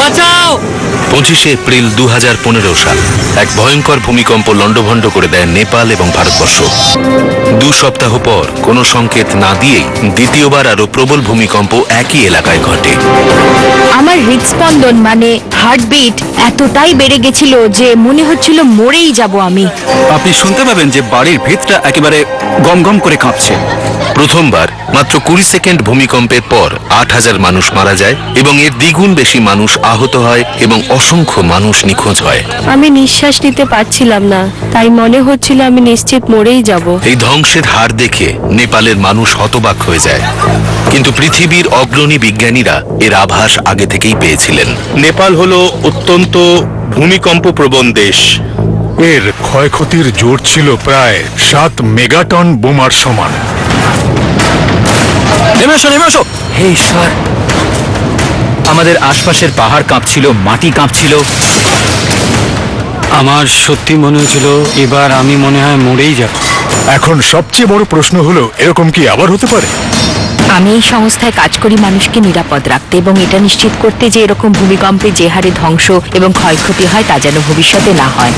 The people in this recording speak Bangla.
과찬! পঁচিশে এপ্রিল দু হাজার পনেরো সাল। এক ভয়ঙ্কর ভূমিকম্প লণ্ডভণ্ড করে দেয় নেপাল এবং ভারতবর্ষ। দু সপ্তাহ পর কোনো সংকেত না দিয়েই দ্বিতীয়বার আরও প্রবল ভূমিকম্প একই এলাকায় ঘটে। আমার হৃদস্পন্দন মানে হার্টবিট এতটাই বেড়ে গেছিল যে মনে হচ্ছিল মরেই যাব আমি। আপনি শুনতে পাবেন যে বাড়ির ভিতটা একেবারে গম গম করে কাঁপছে। প্রথমবার মাত্র কুড়ি সেকেন্ড ভূমিকম্পের পর আট হাজার মানুষ মারা যায় এবং এর দ্বিগুণ বেশি মানুষ আহত হয় এবং অসংখ্য মানুষ নিখোঁজ হয়। আমি নিঃশ্বাস নিতে পারছিলাম না তাই মনে হচ্ছিল আমি নিশ্চিত মরেই যাব। এই ধ্বংসের হার দেখে নেপালের মানুষ হতবাক হয়ে যায়। কিন্তু পৃথিবীর অগ্রণী বিজ্ঞানীরা এর আভাস আগে থেকেই পেয়েছিলেন। নেপাল হলো অত্যন্ত ভূমিকম্প প্রবণ দেশ। এর ক্ষয়ক্ষতির জোর ছিল প্রায় সাত মেগাটন বোমার সমান। নেমে আসো নেমে আসো হে ঈশ্বর আমাদের আশপাশের পাহাড় কাঁপছিল মাটি কাঁপছিল। আমার সত্যি মনে হয়েছিল এবার আমি মনে হয় মরেই যাব। এখন সবচেয়ে বড় প্রশ্ন হলো এরকম কি আবার হতে পারে? আমি এই সংস্থায় কাজ করি মানুষকে নিরাপদ রাখতে এবং এটা নিশ্চিত করতে যে এরকম ভূমিকম্পে যে হারে ধ্বংস এবং ক্ষয়ক্ষতি হয় তা যেন ভবিষ্যতে না হয়।